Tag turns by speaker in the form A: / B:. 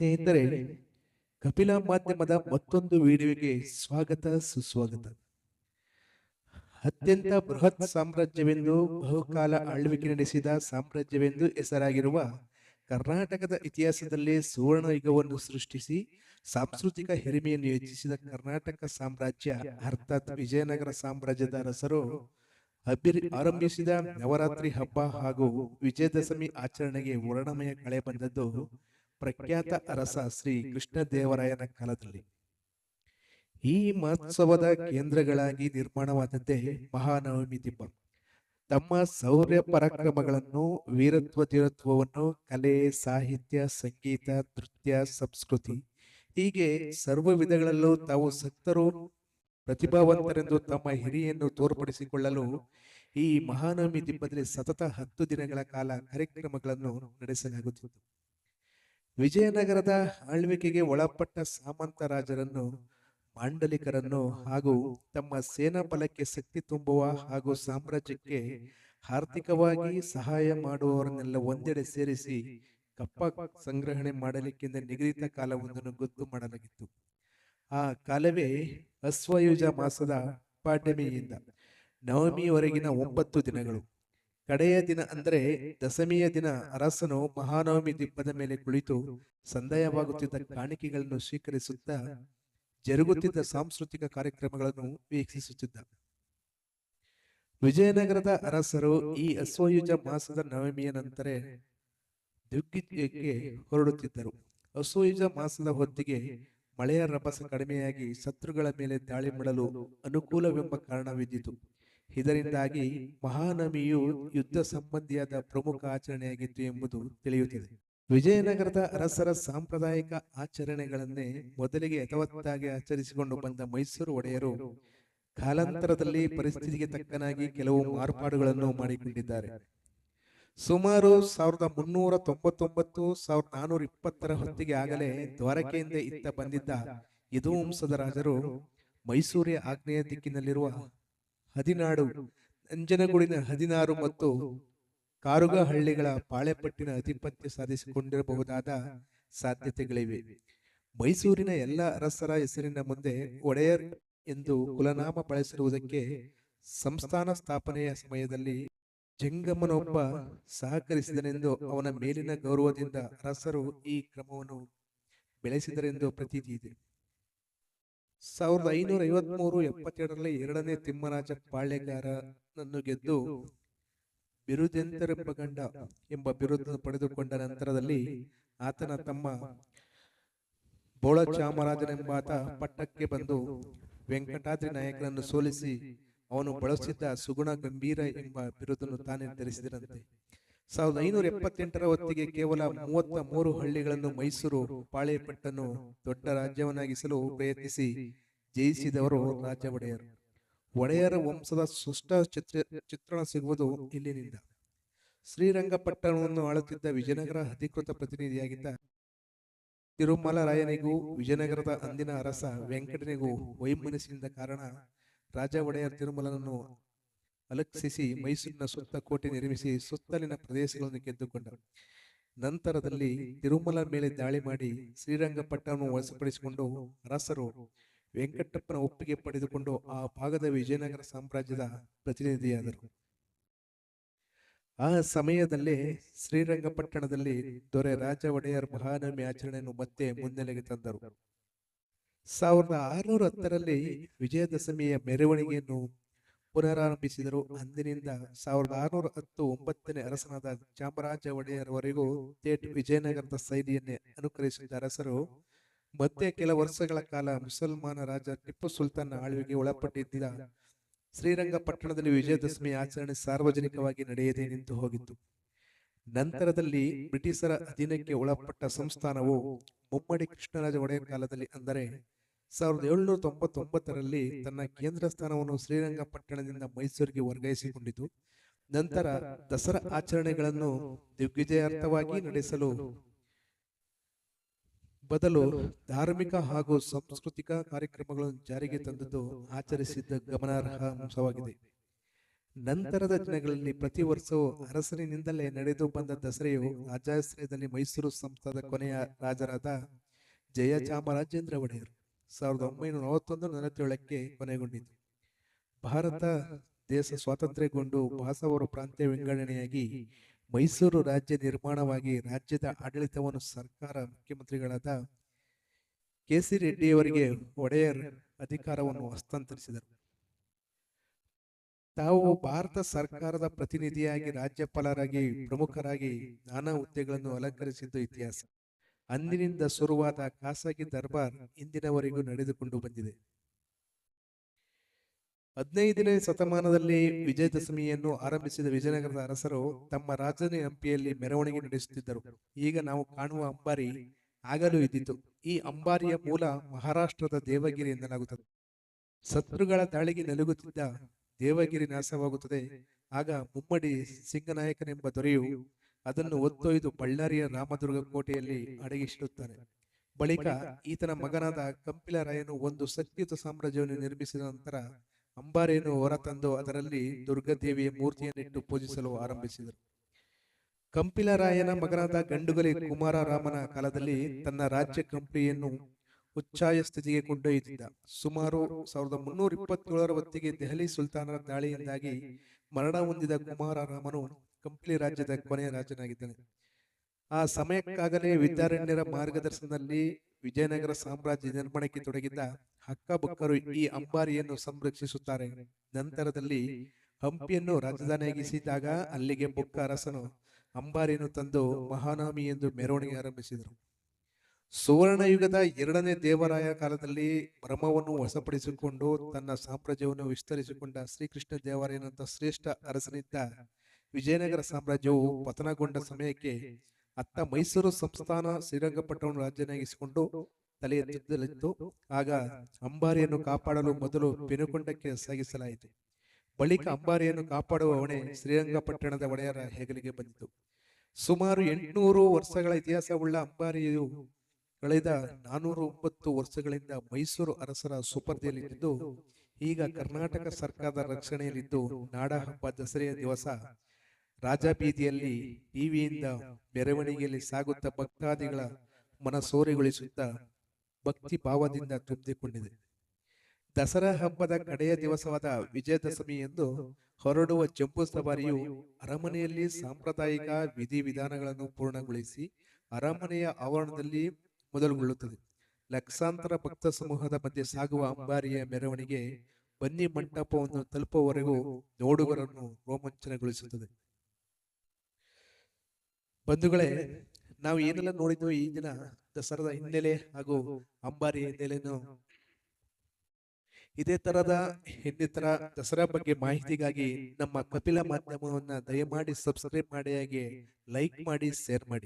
A: ಸ್ನೇಹಿತರೆ, ಕಪಿಲ ಮಾಧ್ಯಮದ ಮತ್ತೊಂದು ವಿಡಿಯೋಗೆ ಸ್ವಾಗತ, ಸುಸ್ವಾಗತ. ಅತ್ಯಂತ ಬೃಹತ್ ಸಾಮ್ರಾಜ್ಯವೆಂದು ಬಹುಕಾಲ ಆಳ್ವಿಕೆ ನಡೆಸಿದ ಸಾಮ್ರಾಜ್ಯವೆಂದು ಹೆಸರಾಗಿರುವ ಕರ್ನಾಟಕದ ಇತಿಹಾಸದಲ್ಲಿ ಸುವರ್ಣ ಯುಗವನ್ನು ಸೃಷ್ಟಿಸಿ ಸಾಂಸ್ಕೃತಿಕ ಹೆರಿಮೆಯನ್ನು ಹೆಚ್ಚಿಸಿದ ಕರ್ನಾಟಕ ಸಾಮ್ರಾಜ್ಯ, ಅರ್ಥಾತ್ ವಿಜಯನಗರ ಸಾಮ್ರಾಜ್ಯದ ರಸರು ಅಭಿರ್ ಆರಂಭಿಸಿದ ನವರಾತ್ರಿ ಹಬ್ಬ ಹಾಗೂ ವಿಜಯದಶಮಿ ಆಚರಣೆಗೆ ವರ್ಣಮಯ ಕಳೆ ಬಂದದ್ದು ಪ್ರಖ್ಯಾತ ಅರಸ ಶ್ರೀ ಕೃಷ್ಣದೇವರಾಯನ ಕಾಲದಲ್ಲಿ. ಈ ಮಹೋತ್ಸವದ ಕೇಂದ್ರಗಳಾಗಿ ನಿರ್ಮಾಣವಾದದ್ದೇ ಮಹಾನವಮಿ ದಿಬ್ಬ. ತಮ್ಮ ಸೌರ್ಯ ಪರಾಕ್ರಮಗಳನ್ನು, ವೀರತ್ವ ಧೀರತ್ವವನ್ನು ಕಲೆ, ಸಾಹಿತ್ಯ, ಸಂಗೀತ, ನೃತ್ಯ, ಸಂಸ್ಕೃತಿ, ಹೀಗೆ ಸರ್ವ ವಿಧಗಳಲ್ಲೂ ತಾವು ಸಕ್ತರು, ಪ್ರತಿಭಾವಂತರೆಂದು ತಮ್ಮ ಹಿರಿಯನ್ನು ತೋರ್ಪಡಿಸಿಕೊಳ್ಳಲು ಈ ಮಹಾನವಮಿ ದಿಬ್ಬದಲ್ಲಿ ಸತತ ಹತ್ತು ದಿನಗಳ ಕಾಲ ಕಾರ್ಯಕ್ರಮಗಳನ್ನು ನಡೆಸಲಾಗುತ್ತಿತ್ತು. ವಿಜಯನಗರದ ಆಳ್ವಿಕೆಗೆ ಒಳಪಟ್ಟ ಸಾಮಂತ ರಾಜರನ್ನು ಮಾಂಡಲಿಕರನ್ನು ಹಾಗೂ ತಮ್ಮ ಸೇನಾ ಬಲಕ್ಕೆ ಶಕ್ತಿ ತುಂಬುವ ಹಾಗೂ ಸಾಮ್ರಾಜ್ಯಕ್ಕೆ ಆರ್ಥಿಕವಾಗಿ ಸಹಾಯ ಮಾಡುವವರನ್ನೆಲ್ಲ ಒಂದೆಡೆ ಸೇರಿಸಿ ಕಪ್ಪ ಸಂಗ್ರಹಣೆ ಮಾಡಲಿಕ್ಕಿಂತ ನಿಗದಿತ ಕಾಲವೊಂದನ್ನು ಗೊತ್ತು ಮಾಡಲಾಗಿತ್ತು. ಆ ಕಾಲವೇ ಅಶ್ವಯುಜ ಮಾಸದ ಪಾಡ್ಯಮಿಯಿಂದ ನವಮಿವರೆಗಿನ ಒಂಬತ್ತು ದಿನಗಳು. ಕಡೆಯ ದಿನ ಅಂದರೆ ದಶಮಿಯ ದಿನ ಅರಸನು ಮಹಾನವಮಿ ದಿಬ್ಬದ ಮೇಲೆ ಕುಳಿತು ಸಂದಾಯವಾಗುತ್ತಿದ್ದ ಕಾಣಿಕೆಗಳನ್ನು ಸ್ವೀಕರಿಸುತ್ತಾ ಜರುಗುತ್ತಿದ್ದ ಸಾಂಸ್ಕೃತಿಕ ಕಾರ್ಯಕ್ರಮಗಳನ್ನು ವೀಕ್ಷಿಸುತ್ತಿದ್ದ. ವಿಜಯನಗರದ ಅರಸರು ಈ ಅಶ್ವಯುಜ ಮಾಸದ ನವಮಿಯ ನಂತರ ದಿಗ್ವಿಜಯಕ್ಕೆ ಹೊರಡುತ್ತಿದ್ದರು. ಅಶ್ವಯುಜ ಮಾಸದ ಹೊತ್ತಿಗೆ ಮಳೆಯ ರಭಸ ಕಡಿಮೆಯಾಗಿ ಶತ್ರುಗಳ ಮೇಲೆ ದಾಳಿ ಮಾಡಲು ಅನುಕೂಲವೆಂಬ ಕಾರಣವಿದ್ದಿತು. ಇದರಿಂದಾಗಿ ಮಹಾನವಮಿಯು ಯುದ್ಧ ಸಂಬಂಧಿಯಾದ ಪ್ರಮುಖ ಆಚರಣೆಯಾಗಿತ್ತು ಎಂಬುದು ತಿಳಿಯುತ್ತಿದೆ. ವಿಜಯನಗರದ ಅರಸರ ಸಾಂಪ್ರದಾಯಿಕ ಆಚರಣೆಗಳನ್ನೇ ಮೊದಲಿಗೆ ಯಥವತ್ತಾಗಿ ಆಚರಿಸಿಕೊಂಡು ಬಂದ ಮೈಸೂರು ಒಡೆಯರು ಕಾಲಾಂತರದಲ್ಲಿ ಪರಿಸ್ಥಿತಿಗೆ ತಕ್ಕನಾಗಿ ಕೆಲವು ಮಾರ್ಪಾಡುಗಳನ್ನು ಮಾಡಿಕೊಂಡಿದ್ದಾರೆ. ಸುಮಾರು ಸಾವಿರದ ಮುನ್ನೂರ ತೊಂಬತ್ತೊಂಬತ್ತು ಸಾವಿರದ ನಾನೂರ ಇಪ್ಪತ್ತರ ಹೊತ್ತಿಗೆ ಆಗಲೇ ದ್ವಾರಕೆಯಿಂದ ಇತ್ತ ಬಂದಿದ್ದ ಯದುವಂಶದ ರಾಜರು ಮೈಸೂರಿನ ಆಗ್ನೇಯ ದಿಕ್ಕಿನಲ್ಲಿರುವ ಹದಿನಾಡು ನಂಜನಗೂಡಿನ ಹದಿನಾರು ಮತ್ತು ಕಾರುಗಹಳ್ಳಿಗಳ ಪಾಳೆಪಟ್ಟಿನ ಅಧಿಪತ್ಯ ಸಾಧಿಸಿಕೊಂಡಿರಬಹುದಾದ ಸಾಧ್ಯತೆಗಳಿವೆ. ಮೈಸೂರಿನ ಎಲ್ಲ ಅರಸರ ಹೆಸರಿನ ಮುಂದೆ ಒಡೆಯರ್ ಎಂದು ಕುಲನಾಮ ಬಳಸಿರುವುದಕ್ಕೆ ಸಂಸ್ಥಾನ ಸ್ಥಾಪನೆಯ ಸಮಯದಲ್ಲಿ ಜಂಗಮ್ಮನೊಬ್ಬ ಸಹಕರಿಸಿದನೆಂದು ಅವನ ಮೇಲಿನ ಗೌರವದಿಂದ ಅರಸರು ಈ ಕ್ರಮವನ್ನು ಬೆಳೆಸಿದರೆಂದು ಪ್ರತೀತಿ ಇದೆ. ಸಾವಿರದ ಐನೂರ ಐವತ್ಮೂರು ಎಪ್ಪತ್ತೆರಡರಲ್ಲಿ ಎರಡನೇ ತಿಮ್ಮರಾಜ ಪಾಳ್ಯಗಾರನನ್ನು ಗೆದ್ದು ಬಿರುದೆಂತರೆಂಬ ಗಂಡ ಎಂಬ ಬಿರುದನ್ನು ಪಡೆದುಕೊಂಡ ನಂತರದಲ್ಲಿ ಆತನ ತಮ್ಮ ಬೋಳ ಚಾಮರಾಜನೆಂಬಾತ ಪಟ್ಟಕ್ಕೆ ಬಂದು ವೆಂಕಟಾದ್ರಿ ನಾಯಕನನ್ನು ಸೋಲಿಸಿ ಅವನು ಬಳಸಿದ್ದ ಸುಗುಣ ಗಂಭೀರ ಎಂಬ ಬಿರುದನ್ನು ತಾನೇ ಧರಿಸಿದರಂತೆ. ಸಾವಿರದ ಐನೂರ ಎಪ್ಪತ್ತೆಂಟರ ಹೊತ್ತಿಗೆ ಕೇವಲ ಮೂವತ್ತ ಮೂರು ಹಳ್ಳಿಗಳನ್ನು ಮೈಸೂರು ಪಾಳೆಯಪಟ್ಟನ್ನು ದೊಡ್ಡ ರಾಜ್ಯವನ್ನಾಗಿಸಲು ಪ್ರಯತ್ನಿಸಿ ಜಯಿಸಿದವರು ರಾಜ ಒಡೆಯರು. ಒಡೆಯರ. ವಂಶದ ಸುಷ್ಟ ಚಿತ್ರ ಚಿತ್ರಣ ಸಿಗುವುದು ಇಲ್ಲಿನಿಂದ. ಶ್ರೀರಂಗಪಟ್ಟಣವನ್ನು ಆಳುತ್ತಿದ್ದ ವಿಜಯನಗರ ಅಧಿಕೃತ ಪ್ರತಿನಿಧಿಯಾಗಿದ್ದ ತಿರುಮಲರಾಯನಿಗೂ ವಿಜಯನಗರದ ಅಂದಿನ ಅರಸ ವೆಂಕಟನಿಗೂ ವೈಮನಸ್ಸಿನಿಂದ ಕಾರಣ ರಾಜ ಒಡೆಯರ್ ತಿರುಮಲನನ್ನು ಅಲಕ್ಷಿಸಿ ಮೈಸೂರಿನ ಸುತ್ತ ಕೋಟೆ ನಿರ್ಮಿಸಿ ಸುತ್ತಲಿನ ಪ್ರದೇಶಗಳನ್ನು ಗೆದ್ದುಕೊಂಡ. ನಂತರದಲ್ಲಿ ತಿರುಮಲ ಮೇಲೆ ದಾಳಿ ಮಾಡಿ ಶ್ರೀರಂಗಪಟ್ಟಣವನ್ನು ವಶಪಡಿಸಿಕೊಂಡು ಅರಸರು ವೆಂಕಟಪ್ಪನ ಒಪ್ಪಿಗೆ ಪಡೆದುಕೊಂಡು ಆ ಭಾಗದ ವಿಜಯನಗರ ಸಾಮ್ರಾಜ್ಯದ ಪ್ರತಿನಿಧಿಯಾದರು. ಆ ಸಮಯದಲ್ಲೇ ಶ್ರೀರಂಗಪಟ್ಟಣದಲ್ಲಿ ದೊರೆ ರಾಜ ಒಡೆಯರ್ ಮಹಾನವಮಿ ಆಚರಣೆಯನ್ನು ಮತ್ತೆ ಮುನ್ನೆಲೆಗೆ ತಂದರು. ಸಾವಿರದ ಆರುನೂರ ಹತ್ತರಲ್ಲಿ ವಿಜಯದಶಮಿಯ ಮೆರವಣಿಗೆಯನ್ನು ಪುನರಾರಂಭಿಸಿದರು. ಅಂದಿನಿಂದ ಸಾವಿರದ ಆರುನೂರ ಹತ್ತು ಒಂಬತ್ತನೇ ಅರಸನಾದ ಚಾಮರಾಜ ಒಡೆಯರವರೆಗೂ ಥೇಟ್ ವಿಜಯನಗರದ ಶೈಲಿಯನ್ನೇ ಅನುಕರಿಸಿದ ಅರಸರು, ಮತ್ತೆ ಕೆಲ ವರ್ಷಗಳ ಕಾಲ ಮುಸಲ್ಮಾನ ರಾಜ ಟಿಪ್ಪು ಸುಲ್ತಾನ್ ಆಳ್ವಿಗೆ ಒಳಪಟ್ಟಿದ್ದ ಶ್ರೀರಂಗಪಟ್ಟಣದಲ್ಲಿ ವಿಜಯದಶಮಿ ಆಚರಣೆ ಸಾರ್ವಜನಿಕವಾಗಿ ನಡೆಯದೆ ನಿಂತು ಹೋಗಿತ್ತು. ನಂತರದಲ್ಲಿ ಬ್ರಿಟಿಷರ ಅಧೀನಕ್ಕೆ ಒಳಪಟ್ಟ ಸಂಸ್ಥಾನವು ಮುಮ್ಮಡಿ ಕೃಷ್ಣರಾಜ ಒಡೆಯರ್ ಕಾಲದಲ್ಲಿ ಅಂದರೆ ಸಾವಿರದ ಏಳುನೂರ ತೊಂಬತ್ತೊಂಬತ್ತರಲ್ಲಿ ತನ್ನ ಕೇಂದ್ರ ಸ್ಥಾನವನ್ನು ಶ್ರೀರಂಗಪಟ್ಟಣದಿಂದ ಮೈಸೂರಿಗೆ ವರ್ಗಾಯಿಸಿಕೊಂಡಿತು. ನಂತರ ದಸರಾ ಆಚರಣೆಗಳನ್ನು ದಿಗ್ವಿಜಯಾರ್ಥವಾಗಿ ನಡೆಸಲು ಬದಲು ಧಾರ್ಮಿಕ ಹಾಗೂ ಸಾಂಸ್ಕೃತಿಕ ಕಾರ್ಯಕ್ರಮಗಳನ್ನು ಜಾರಿಗೆ ತಂದದ್ದು ಆಚರಿಸಿದ್ದ ಗಮನಾರ್ಹ ಅಂಶವಾಗಿದೆ. ನಂತರದ ದಿನಗಳಲ್ಲಿ ಪ್ರತಿ ವರ್ಷವೂ ಅರಸರಿನಿಂದಲೇ ನಡೆದು ಬಂದ ದಸರೆಯು ರಾಜಾಶ್ರಯದಲ್ಲಿ ಮೈಸೂರು ಸಂಸ್ಥಾನದ ಕೊನೆಯ ರಾಜರಾದ ಜಯ ಚಾಮರಾಜೇಂದ್ರ ಒಡೆಯರು. ಸಾವಿರದ ಒಂಬೈನೂರ ನಲವತ್ತೊಂದು ನಲವತ್ತೇಳಕ್ಕೆ ಕೊನೆಗೊಂಡಿತು. ಭಾರತ ದೇಶ ಸ್ವಾತಂತ್ರ್ಯಗೊಂಡು ಬಾಸವರ ಪ್ರಾಂತ್ಯ ವಿಂಗಡಣೆಯಾಗಿ ಮೈಸೂರು ರಾಜ್ಯ ನಿರ್ಮಾಣವಾಗಿ ರಾಜ್ಯದ ಆಡಳಿತವನ್ನು ಸರ್ಕಾರ ಮುಖ್ಯಮಂತ್ರಿಗಳಾದ ಕೆ ಸಿ ರೆಡ್ಡಿಯವರಿಗೆ ಒಡೆಯರ್ ಅಧಿಕಾರವನ್ನು ಹಸ್ತಾಂತರಿಸಿದರು. ತಾವು ಭಾರತ ಸರ್ಕಾರದ ಪ್ರತಿನಿಧಿಯಾಗಿ ರಾಜ್ಯಪಾಲರಾಗಿ ಪ್ರಮುಖರಾಗಿ ನಾನಾ ಹುದ್ದೆಗಳನ್ನು ಅಲಂಕರಿಸಿದ್ದು ಇತಿಹಾಸ. ಅಂದಿನಿಂದ ಶುರುವಾದ ಖಾಸಗಿ ದರ್ಬಾರ್ ಇಂದಿನವರೆಗೂ ನಡೆದುಕೊಂಡು ಬಂದಿದೆ. ಹದಿನೈದನೇ ಶತಮಾನದಲ್ಲಿ ವಿಜಯದಶಮಿಯನ್ನು ಆರಂಭಿಸಿದ ವಿಜಯನಗರದ ಅರಸರು ತಮ್ಮ ರಾಜಧಾನಿ ಹಂಪಿಯಲ್ಲಿ ಮೆರವಣಿಗೆ ನಡೆಸುತ್ತಿದ್ದರು. ಈಗ ನಾವು ಕಾಣುವ ಅಂಬಾರಿ ಆಗಲೂ ಇದ್ದಿತು. ಈ ಅಂಬಾರಿಯ ಮೂಲ ಮಹಾರಾಷ್ಟ್ರದ ದೇವಗಿರಿ ಎನ್ನಲಾಗುತ್ತದೆ. ಶತ್ರುಗಳ ದಾಳಿಗೆ ನಲುಗುತ್ತಿದ್ದ ದೇವಗಿರಿ ನಾಶವಾಗುತ್ತದೆ. ಆಗ ಮುಮ್ಮಡಿ ಸಿಂಗನಾಯಕನೆಂಬ ದೊರೆಯು ಅದನ್ನು ಒತ್ತೊಯ್ದು ಬಳ್ಳಾರಿಯ ರಾಮದುರ್ಗ ಕೋಟೆಯಲ್ಲಿ ಅಡಗಿಸಿಡುತ್ತಾನೆ ಬಳಿಕ ಈತನ ಮಗನಾದ ಕಂಪಿಲರಾಯನು ಒಂದು ಶಕ್ತಿಯುತ ಸಾಮ್ರಾಜ್ಯವನ್ನು ನಿರ್ಮಿಸಿದ ನಂತರ ಅಂಬಾರಿಯನ್ನು ಹೊರತಂದು ಅದರಲ್ಲಿ ದುರ್ಗಾದೇವಿಯ ಮೂರ್ತಿಯನ್ನಿಟ್ಟು ಪೂಜಿಸಲು ಆರಂಭಿಸಿದರು. ಕಂಪಿಲರಾಯನ ಮಗನಾದ ಗಂಡುಗಲಿ ಕುಮಾರರಾಮನ ಕಾಲದಲ್ಲಿ ತನ್ನ ರಾಜ್ಯ ಕಂಪಿಯನ್ನು ಉಚ್ಚಾಯ ಸ್ಥಿತಿಗೆ ಕೊಂಡೊಯ್ದಿದ್ದ. ಸುಮಾರು ಸಾವಿರದ ಮುನ್ನೂರ ಇಪ್ಪತ್ತೇಳರ ಹೊತ್ತಿಗೆ ದೆಹಲಿ ಸುಲ್ತಾನರ ದಾಳಿಯಿಂದಾಗಿ ಮರಣ ಹೊಂದಿದ ಕುಮಾರರಾಮನು ಕಂಪ್ಲಿ ರಾಜ್ಯದ ಕೊನೆಯ ರಾಜನಾಗಿದ್ದಾನೆ. ಆ ಸಮಯಕ್ಕಾಗಲೇ ವಿದ್ಯಾರಣ್ಯರ ಮಾರ್ಗದರ್ಶನದಲ್ಲಿ ವಿಜಯನಗರ ಸಾಮ್ರಾಜ್ಯ ನಿರ್ಮಾಣಕ್ಕೆ ತೊಡಗಿದ್ದ ಹಕ್ಕಬುಕ್ಕರು ಈ ಅಂಬಾರಿಯನ್ನು ಸಂರಕ್ಷಿಸುತ್ತಾರೆ. ನಂತರದಲ್ಲಿ ಹಂಪಿಯನ್ನು ರಾಜಧಾನಿಯಾಗಿಸಿದಾಗ ಅಲ್ಲಿಗೆ ಬುಕ್ಕ ಅರಸನು ಅಂಬಾರಿಯನ್ನು ತಂದು ಮಹಾನಾಮಿ ಎಂದು ಮೆರವಣಿಗೆ ಆರಂಭಿಸಿದರು. ಸುವರ್ಣಯುಗದ ಎರಡನೇ ದೇವರಾಯ ಕಾಲದಲ್ಲಿ ಬ್ರಹ್ಮವನ್ನು ವಶಪಡಿಸಿಕೊಂಡು ತನ್ನ ಸಾಮ್ರಾಜ್ಯವನ್ನು ವಿಸ್ತರಿಸಿಕೊಂಡ ಶ್ರೀಕೃಷ್ಣ ದೇವರಾಯನಂತ ಶ್ರೇಷ್ಠ ಅರಸನಿದ್ದ ವಿಜಯನಗರ ಸಾಮ್ರಾಜ್ಯವು ಪತನಗೊಂಡ ಸಮಯಕ್ಕೆ ಅತ್ತ ಮೈಸೂರು ಸಂಸ್ಥಾನ ಶ್ರೀರಂಗಪಟ್ಟಣವನ್ನು ರಾಜ್ಯನಾಗಿಸಿಕೊಂಡು ತಲೆ ಎತ್ತಲಿತ್ತು ಆಗ ಅಂಬಾರಿಯನ್ನು ಕಾಪಾಡಲು ಮೊದಲು ಪೆನುಕೊಂಡಕ್ಕೆ ಸಾಗಿಸಲಾಯಿತು. ಬಳಿಕ ಅಂಬಾರಿಯನ್ನು ಕಾಪಾಡುವ ಹೊಣೆ ಶ್ರೀರಂಗಪಟ್ಟಣದ ಒಡೆಯರ ಹೆಗಲಿಗೆ ಬಂದಿತು. ಸುಮಾರು ಎಂಟುನೂರು ವರ್ಷಗಳ ಇತಿಹಾಸವುಳ್ಳ ಅಂಬಾರಿಯು ಕಳೆದ ನಾನೂರ ಒಂಬತ್ತು ವರ್ಷಗಳಿಂದ ಮೈಸೂರು ಅರಸರ ಸುಪರ್ದಿಯಲ್ಲಿದ್ದು ಈಗ ಕರ್ನಾಟಕ ಸರ್ಕಾರದ ರಕ್ಷಣೆಯಲ್ಲಿದ್ದು ನಾಡ ಹಬ್ಬ ದಸರೆಯ ದಿವಸ ರಾಜಬೀದಿಯಲ್ಲಿ ಟಿವಿಯಿಂದ ಮೆರವಣಿಗೆಯಲ್ಲಿ ಸಾಗುತ್ತಾ ಭಕ್ತಾದಿಗಳ ಮನಸೋರೆಗೊಳಿಸುತ್ತಾ ಭಕ್ತಿ ಭಾವದಿಂದ ತುಂಬಿಕೊಂಡಿದೆ ದಸರಾ ಹಬ್ಬದ ಕಡೆಯ ದಿವಸವಾದ ವಿಜಯದಶಮಿ ಎಂದು ಹೊರಡುವ ಜಂಬೂ ಸವಾರಿಯು ಅರಮನೆಯಲ್ಲಿ ಸಾಂಪ್ರದಾಯಿಕ ವಿಧಿವಿಧಾನಗಳನ್ನು ಪೂರ್ಣಗೊಳಿಸಿ ಅರಮನೆಯ ಆವರಣದಲ್ಲಿ ಮೊದಲುಗೊಳ್ಳುತ್ತದೆ. ಲಕ್ಷಾಂತರ ಭಕ್ತ ಸಮೂಹದ ಮಧ್ಯೆ ಸಾಗುವ ಅಂಬಾರಿಯ ಮೆರವಣಿಗೆ ಬನ್ನಿ ಮಂಟಪವನ್ನು ತಲುಪುವವರೆಗೂ ನೋಡುಗರನ್ನು ರೋಮಾಂಚನಗೊಳಿಸುತ್ತದೆ. ಬಂಧುಗಳೇ ನಾವು ಏನೆಲ್ಲ ನೋಡಿದ್ವು ಈ ದಿನ ದಸರಾದ ಹಿನ್ನೆಲೆ ಹಾಗೂ ಅಂಬಾರಿ ಹಿನ್ನೆಲೆಯನ್ನು ಇದೇ ತರದ ಇನ್ನಿತರ ದಸರಾ ಬಗ್ಗೆ ಮಾಹಿತಿಗಾಗಿ ನಮ್ಮ ಕಪಿಲ ಮಾಧ್ಯಮವನ್ನ ದಯಮಾಡಿ ಸಬ್ಸ್ಕ್ರೈಬ್ ಮಾಡಿ ಹಾಗೆ ಲೈಕ್ ಮಾಡಿ ಶೇರ್ ಮಾಡಿ.